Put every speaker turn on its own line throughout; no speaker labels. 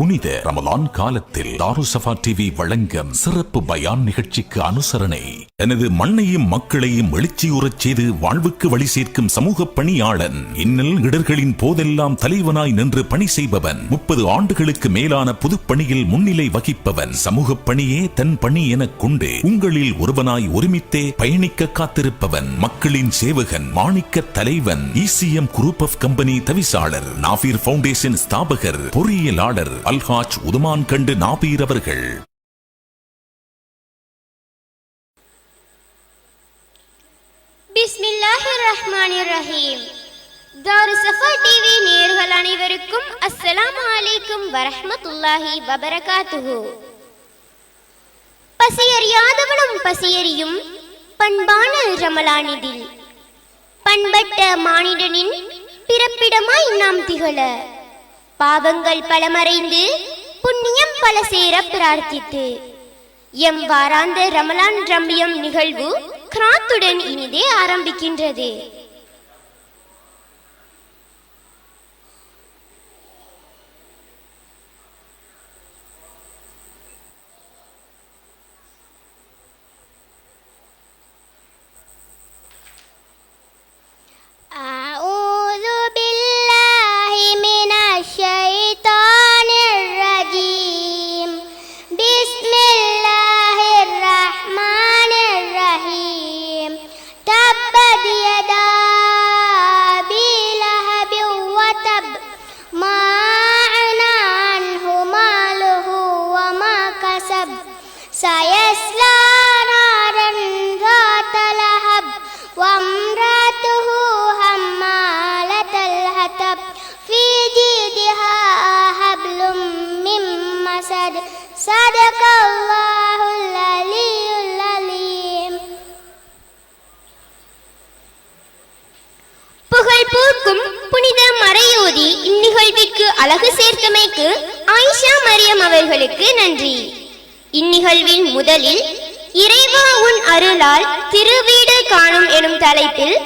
புனித ரமலான் காலத்தில் தாருசபா டிவி வழங்கும் சிறப்பு பயான் நிகழ்ச்சிக்கு அனுசரணை. எனது மண்ணையும் மக்களையும் எழுச்சியுறச் செய்து வாழ்வுக்கு வழி சேர்க்கும் சமூக பணியாளன் இன்னல் இடர்களின் போதெல்லாம் தலைவனாய் நின்று பணி செய்பவன் முப்பது ஆண்டுகளுக்கு மேலான பொதுப்பணியில் முன்னிலை வகிப்பவன். சமூக பணியே தன் பணி எனக் கொண்டு உங்களில் ஒருவனாய் ஒருமித்தே பயணிக்க காத்திருப்பவன். மக்களின் சேவகன் மாணிக்க தலைவன் இசிஎம் குரூப் ஆஃப் கம்பெனி தவிசாளர் நாபீர் பவுண்டேஷன் ஸ்தாபகர் பொறியியலாளர் அல்ஹாஜ் உதுமான் கண்டு நாபீர் அவர்கள்.
தாரு சஃபா டிவி நேயர்கள் அனைவருக்கும் அஸ்ஸலாம் அலைக்கும் வரஹ்மத்துல்லாஹி வபரகாத்துஹு. பசியறியாதவனும் பசியறியும் பண்பான ரமலானிதில். பண்பட்ட மானிடனின் பிறப்பிடமாய் நாம் திகழ. பாவங்கள் பலமறைந்து புண்ணியம் பல சேர பிரார்த்தித்து. எம் வாராந்த ரமலான் ரம்யம் நிகழ்வு கிராத்துடன் இனிதே ஆரம்பிக்கின்றது. அழகு சேர்த்தமைக்கு ஆயிஷா மரியம் அவர்களுக்கு நன்றி. இந்நிகழ்வின் முதலில் இறைவா உன் அருளால் திருவீடு காணும் எனும் தலைப்பில்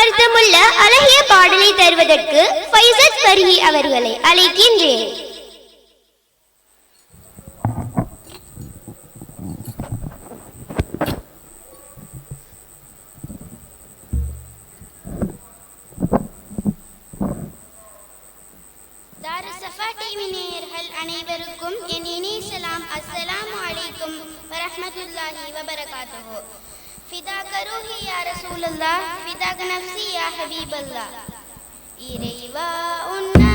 அர்த்தமுள்ள அழகிய பாடலை தருவதற்கு ஃபைசத் ஃபர்ஹி அவர்களை அழைக்கின்றேன்.
அலைக்கும் வரஹ்மத்துல்லாஹி வபரகாத்துஹு ஃபிதாக ரூஹி யா ரசூலல்லாஹ் ஃபிதாக நஃப்ஸி யா ஹபீபல்லாஹ் இறைவா உன் அருளால்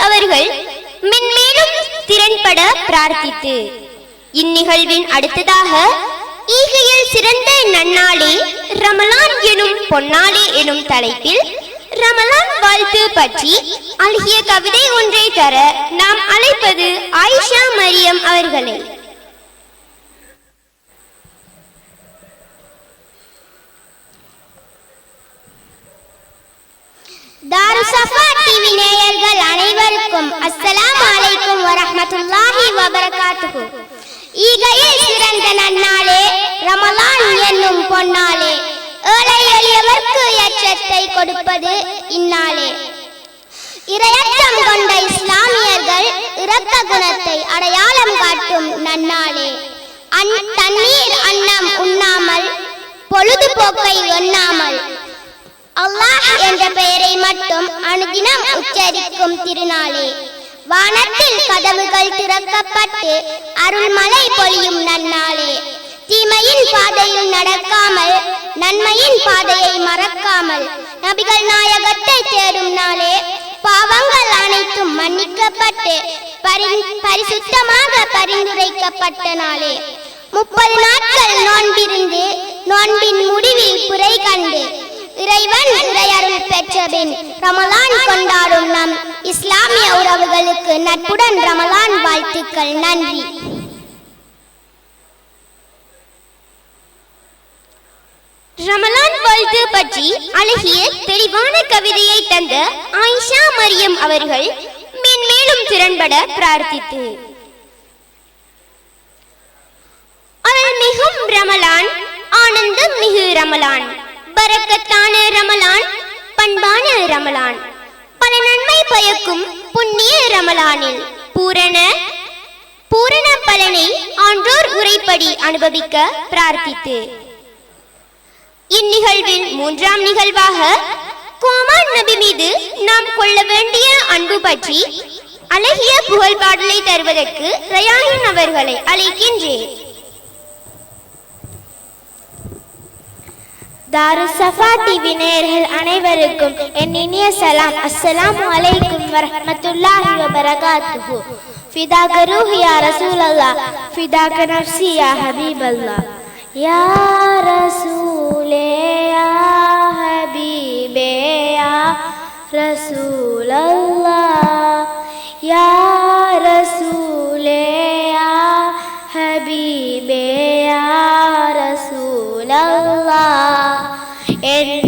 அவர்கள் மென்மேலும் திறன்பட பிரார்த்தித்து இந்நிகழ்வின் அடுத்ததாக ஈகையில் சிறந்த நன்னாளே ரமலான் எனும் பொன்னாளே எனும் தலைப்பில் ரமலான் வாழ்த்து பற்றி அழகிய கவிதை ஒன்றை தர நாம் அழைப்பது ஆயிஷா மரியம் அவர்களை.
தாருசஃபா டிவி நேயர்கள் அனைவருக்கும் அலைக்கும் வரஹ்மத்துல்லாஹி வபரகாத்துஹு. ஈகையில் சிறந்த நன்னாளே ரமலான் என்னும் பொன்னாளே. ஏழை எளியவர்க்கு கொடுப்பது இந்நாளே. இரையச்சம் கொண்ட இஸ்லாமியர்கள் இரக்க குணத்தை அடையாளம் காட்டும் நன்னாளே. அன் தண்ணீர் அன்னம் உண்ணாமல் பொழுதுபோக்கை எண்ணாமல் அல்லாஹ் என்ற பெயரை மட்டும் அனுதினம் உச்சரிக்கும் திருநாளே. வானத்தில் கதவுகள் திறக்கப்பட்டு அருள்மழை பொழியும் நன்னாளே. தீமையின் பாதையில் நடக்காமல் நன்மையின் பாதையை மறக்காமல் நபிகள் நாயகத்தை தேடும் நாளே. பாவங்கள் அனைத்தும் மன்னிக்கப்பட்டு பரி- பரிசுத்தமாக பரிந்துரைக்கப்பட்ட நாளே. முப்பது நாட்கள் நோன்பிருந்து நோன்பின் முடிவில் குறை கண்டு இறைவன் இறையருள் பெற்ற பின் ரமலான் கொண்டாடும் நம் இஸ்லாமிய உறவுகளுக்கு நட்புடன் ரமலான் வாழ்த்துக்கள். நன்றி.
ரமலான் வாழ்த்து பற்றி அழகிய தெளிவான கவிதையை தந்த ஆயிஷா மரியம் அவர்கள் மென்மேலும் திறன்பட பிரார்த்தித்து. அவள் மிகும் ரமலான் ஆனந்தம் மிகு ரமலான். பரக்கத்தான ரமலான் பண்பான ரமலான். பல நன்மை பயக்கும் புண்ணிய ரமலானில் பூரண பூரண பலனை ஆன்றோர் உரைப்படி அனுபவிக்க பிரார்த்தித்து. இந்நிகழ்வின் மூன்றாம் நிகழ்வாக கோமான் நபி மீது நாம் கொள்ள வேண்டிய அன்பு பற்றி அழகிய புகழ் பாடலை தருவதற்கு ரயாயின் அவர்களை அழைக்கின்றேன்.
தாருசஃபா டிவி நேயர்கள் அனைவருக்கும் என் இனிய சலாம் அஸ்ஸலாமு அலைக்கும் வரஹ்மத்துல்லாஹி வபரகாத்துஹு ஃபிதாக ரூஹி யா ரசூலல்லாஹ் ஃபிதாக நஃப்ஸி யா ஹபீபல்லாஹ் யா ரசூலே யா ஹபீபே யா ரசூலல்லாஹ் யா ரசூலே யா ஹபீபே யா ரசூலல்லாஹ்
എൻ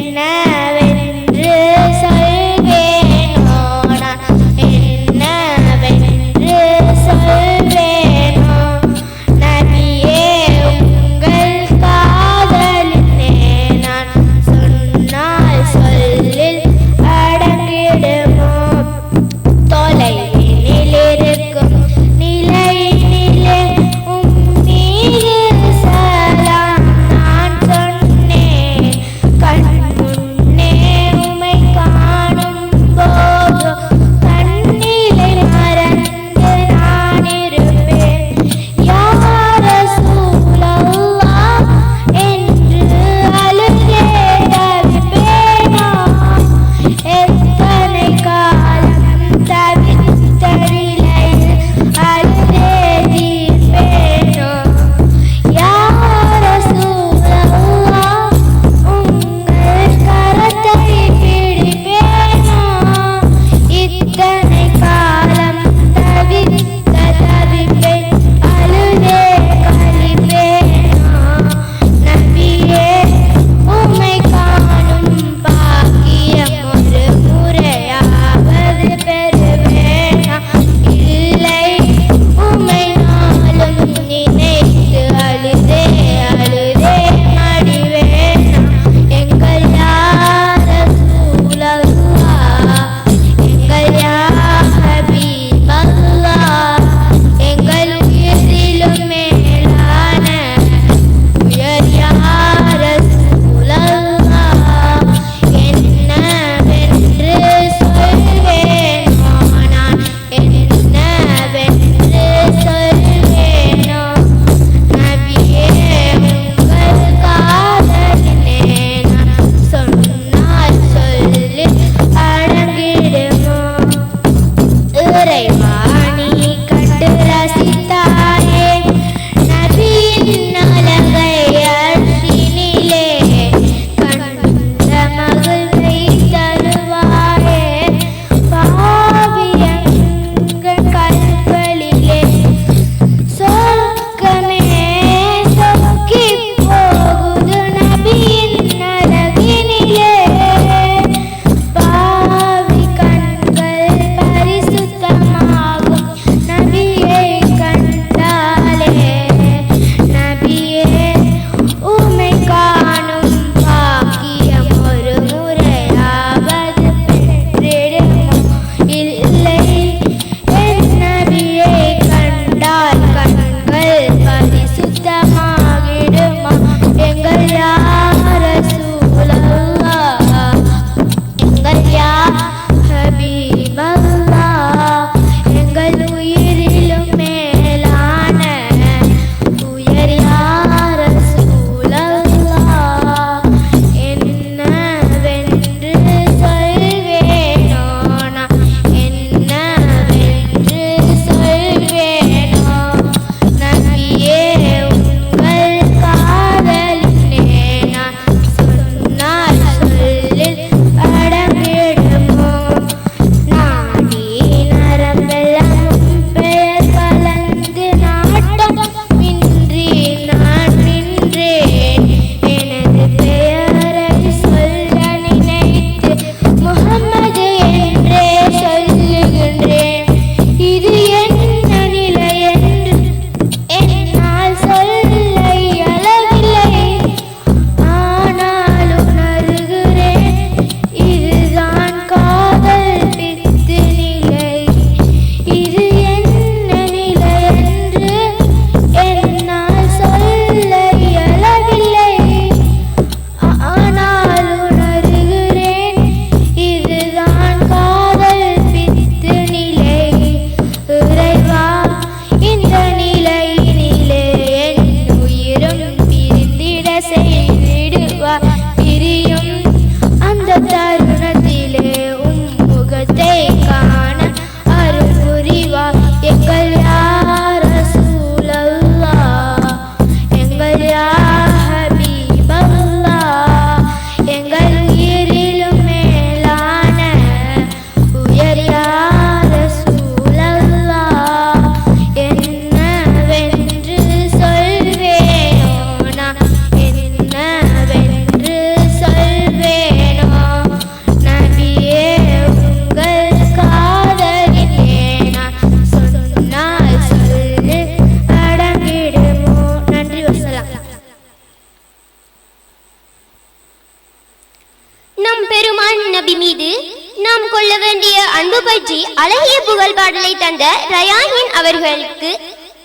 புகழ் பாடலை தந்த ரயாஹின் அவர்களுக்கு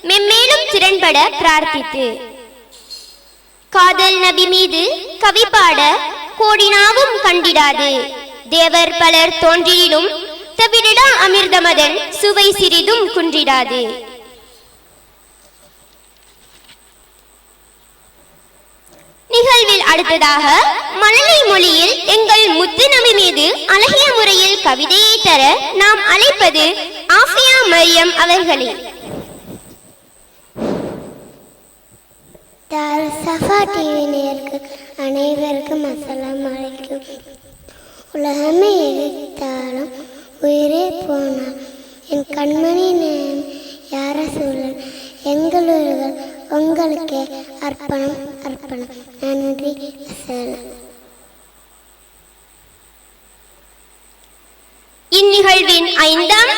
மென்மேலும் திறன்பட பிரார்த்தித்து. காதல் நபி மீது கவி பாட கோடினாவும் கண்டிடாது. தேவர் பலர் தோன்றியிலும் தவிரிடா அமிர்தமதன் சுவை சிறிதும் குன்றிடாது. நிகழ்வில் அடுத்ததாக மழலை மொழியில் எங்கள் முத்துநபி மீது அழகிய முறையில் கவிதையை தர நாம் அழைப்பது ஆஃபியா மரியம் அவர்களே.
சஃபா டிவி நேருக்கு அனைவருக்கும் அசலாம் அழைக்கும். உலகமே எதிர்த்தாலும் உயிரே போனால் என் கண்மணி நேரம் யார சூழல் எங்களூர்கள் உங்களுக்கே அர்ப்பணம் அர்ப்பணம். நன்றி
இந்நிகழ்வின் ஐந்தாம்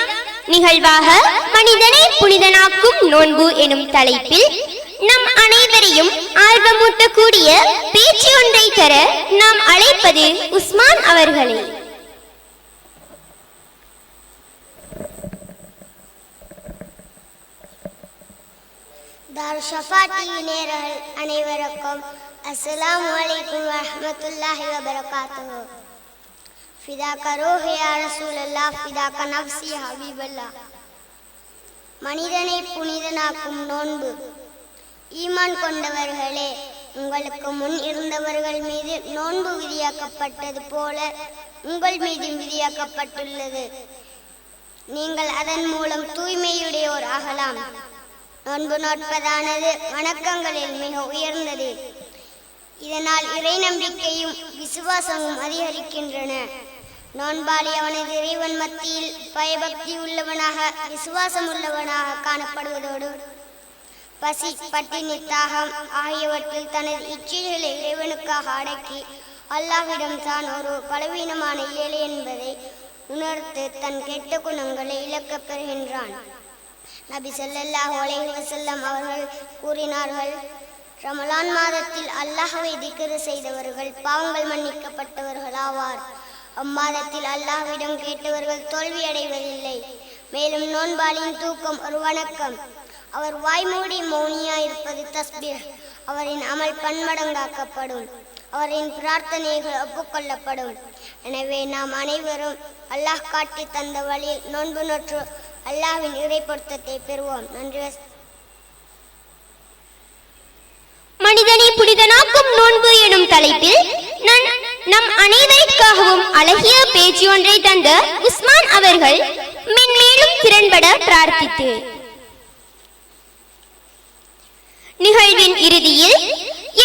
நிகழ்வாக மனிதனை புனிதனாக்கும் நோன்பு எனும் தலைப்பில் நம் அனைவரையும் ஆர்வமூட்டக்கூடிய பேச்சு ஒன்றை தர நாம் அழைப்பது உஸ்மான் அவர்களே.
தாரு ஷஃபா டிவி நேயர்கள் அனைவருக்கும் அஸ்லாம் வலைக்கும் வரஹ்மத்துல்லாஹி வபரகாத்துஹு. ஃபிதாக்க ரோஹியா ரசூலல்லா ஃபிதாக்க நப்சி ஹபீபல்லா. மனிதனை புனிதனாக்கும் நோன்பு. ஈமான் கொண்டவர்களே உங்களுக்கு முன் இருந்தவர்கள் மீது நோன்பு விதியாக்கப்பட்டது போல உங்கள் மீதும் விதியாக்கப்பட்டுள்ளது. நீங்கள் அதன் மூலம் தூய்மையுடையோர் ஆகலாம். நோன்பு நோட்பதானது. வணக்கங்களில் மிக உயர்ந்தது. இதனால் இறை நம்பிக்கையும் விசுவாசமும் அதிகரிக்கின்றன. நோன்பாளி அவனது இறைவன் மத்தியில் பயபக்தி உள்ளவனாக விசுவாசம் உள்ளவனாக காணப்படுவதோடு பசி பட்டினி தாகம் ஆகியவற்றில் தனது இச்சைகளை இறைவனுக்காக அடக்கி அல்லாஹிடம் தான் ஒரு பலவீனமான ஏழை என்பதை உணர்த்து தன் கெட்ட குணங்களை இழக்கப் பெறுகின்றான். நபி ஸல்லல்லாஹு அலைஹி வஸல்லம் அவர்கள் கூறினார்கள் ரமலான் மாதத்தில் அல்லாஹவை திக்ரு செய்தவர்கள் பாவங்கள் மன்னிக்கப்பட்டவர்கள் ஆவார் அம்மாதத்தில் அல்லாஹ்விடம் கேட்டவர்கள் தோல்வியடைவதில்லை மேலும் நோன்பாளியின் தூக்கம் ஒரு வணக்கம். அவர் வாய்மூடி மௌனியா இருப்பது தஸ்பீர் அவரின் அமல் பன்மடங்காக்கப்படும். அவரின் பிரார்த்தனைகள் ஒப்புக்கொள்ளப்படும். எனவே நாம் அனைவரும் அல்லாஹ் காட்டி தந்த வழியில் நோன்பு நோற்று அல்லாவின் இறை பொருத்தத்தை பெறுவோம். நன்றி
மனிதனை புனிதனாக்கும் நோன்பு எனும் தலைப்பில் நம் அனைவருக்காகவும் அழகிய பேச்சு ஒன்றை தந்த உஸ்மான் அவர்கள் மென்மேலும் திறன்பட பிரார்த்தித்து. நிகழ்வின் இறுதியில்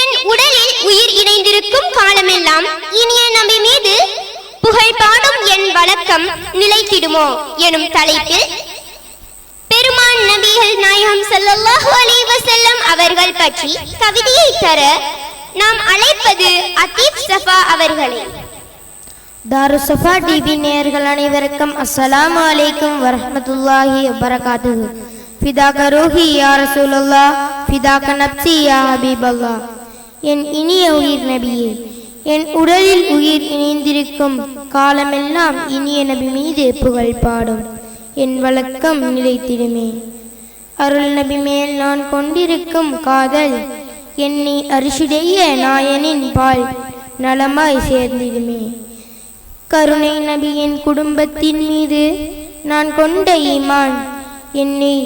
என் உடலில் உயிர் இணைந்திருக்கும் காலமெல்லாம் இனிய நம்பி மீது புகைப்பாடும் என் வழக்கம் நிலைத்திடுமோ எனும் தலைப்பில் பெருமான் நபிகள் நாயகம் ஸல்லல்லாஹு அலைஹி வஸல்லம் அவர்கள் பற்றி கவிதையை தர நாம் அழைப்பது அத்தீப் சஃபா அவர்களே.
தாருசஃபா டிவி நேயர்கள் அனைவருக்கும் அஸ்ஸலாம் அலைக்கும் வரஹமத்துல்லாஹி வபரகாத்துஹு. ஃபிதாக ரூஹி யா ரசூலுல்லாஹ் ஃபிதாக நப்சி யா ஹபீபல்லாஹ். என் இனிய உயிர் நபியே என் உடலில் உயிர் இணைந்திருக்கும் காலமெல்லாம் இனிய நபி மீது புகழ் பாடும். என் வழக்கம் நிலைத்திடுமே. அருள் நபி மேல் நான் கொண்டிருக்கும் காதல் என்னை அரிசுடைய நாயனின் பால் நலமாய் சேர்ந்திடுமே. கருணை நபியின் குடும்பத்தின் மீது நான் கொண்ட ஈமான் என்னை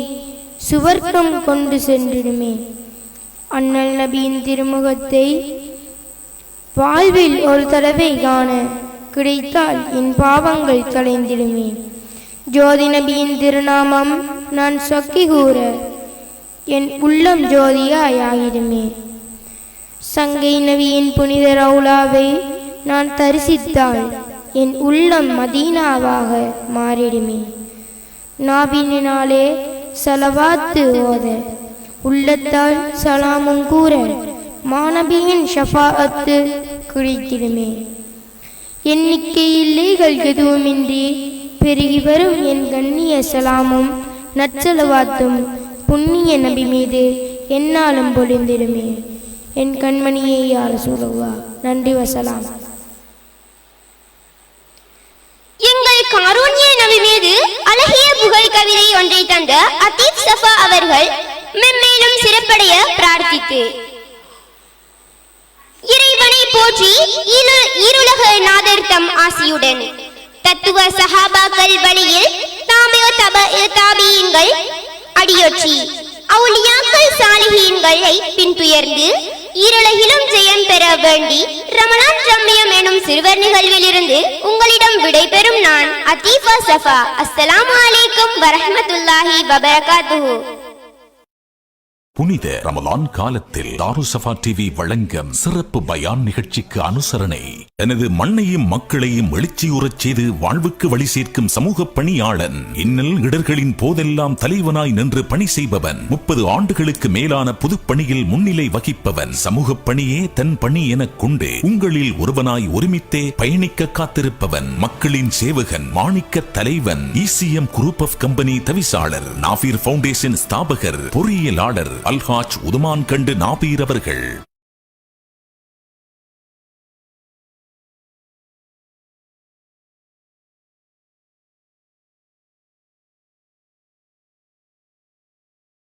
சுவர்க்கம் கொண்டு சென்றிடுமே. அண்ணல் நபியின் திருமுகத்தை வாழ்வில் ஒரு தடவை காண கிடைத்தால் என் பாவங்கள் கலைந்திடுமே ஜோதி நபியின் திருநாமம் நான் சொக்கி கூற என் உள்ளம் ஜோதியாய் ஆகிடுமே. சங்கை நபியின் புனித ரவுலாவை நான் தரிசித்தால் என் உள்ளம் மதீனாவாக மாறிடுமே. நாபினாலே சலவாத்து ஓத உள்ளத்தால் சலாமும் கூற மாணபியின் ஷஃபாஅத்து குறித்திருமே எண்ணிக்கை இல்லைகள் எதுவுமின்றி பெருகி வரும் என் கண்ணிய சலாமும் நற்சலவாத்தும் புண்ணிய நபி மீது என்னாலும் பொழிந்திடுமே. என் கண்மணியை யார் சூழவா நன்றி வசலாம்.
எங்கள் காரூண்ய நபி மீது சஃபா அவர்கள் மென்மேலும் சிறப்படைய பிரார்த்தித்து. இறைவனை போற்றி இரு- இருலக நாதர் தம் ஆசியுடன். தத்துவ சஹாபாக்கள் வழியில் தாமிய தப தாபியங்கள் அடியொற்றி. அவுலியாக்கள் சாலிஹீன்களை பின்துயர்ந்து இருளகிலும் ஜெயம் பெற வேண்டி ரமணான் ரம்யம் எனும் சிறுவர் நிகழ்வில் இருந்து உங்களிடம் விடைபெறும் நான் அத்தீஃபா சஃபா. அஸ்ஸலாமு அலைக்கும் வரஹ்மத்துல்லாஹி வபரகாத்துஹு.
புனித ரமலான் காலத்தில் தாருசபா டிவி வழங்கும் சிறப்பு பயான் நிகழ்ச்சிக்கு அனுசரணை. எனது மண்ணையும் மக்களையும் எழுச்சியுறச் செய்து வாழ்வுக்கு வழி சேர்க்கும் சமூக பணியாளன் இன்னல் இடர்களின் போதெல்லாம் தலைவனாய் நின்று பணி செய்பவன் முப்பது ஆண்டுகளுக்கு மேலான புதுப்பணியில் முன்னிலை வகிப்பவன். சமூக பணியே தன் பணி எனக் கொண்டு உங்களில் ஒருவனாய் ஒருமித்தே பயணிக்க காத்திருப்பவன். மக்களின் சேவகன் மாணிக்க தலைவன் இசிஎம் குரூப் ஆஃப் கம்பெனி தவிசாளர் நாபீர் பவுண்டேஷன் ஸ்தாபகர் பொறியியலாளர் அல்ஹாஜ் உதுமான் கண்டு நாபீர் அவர்கள்.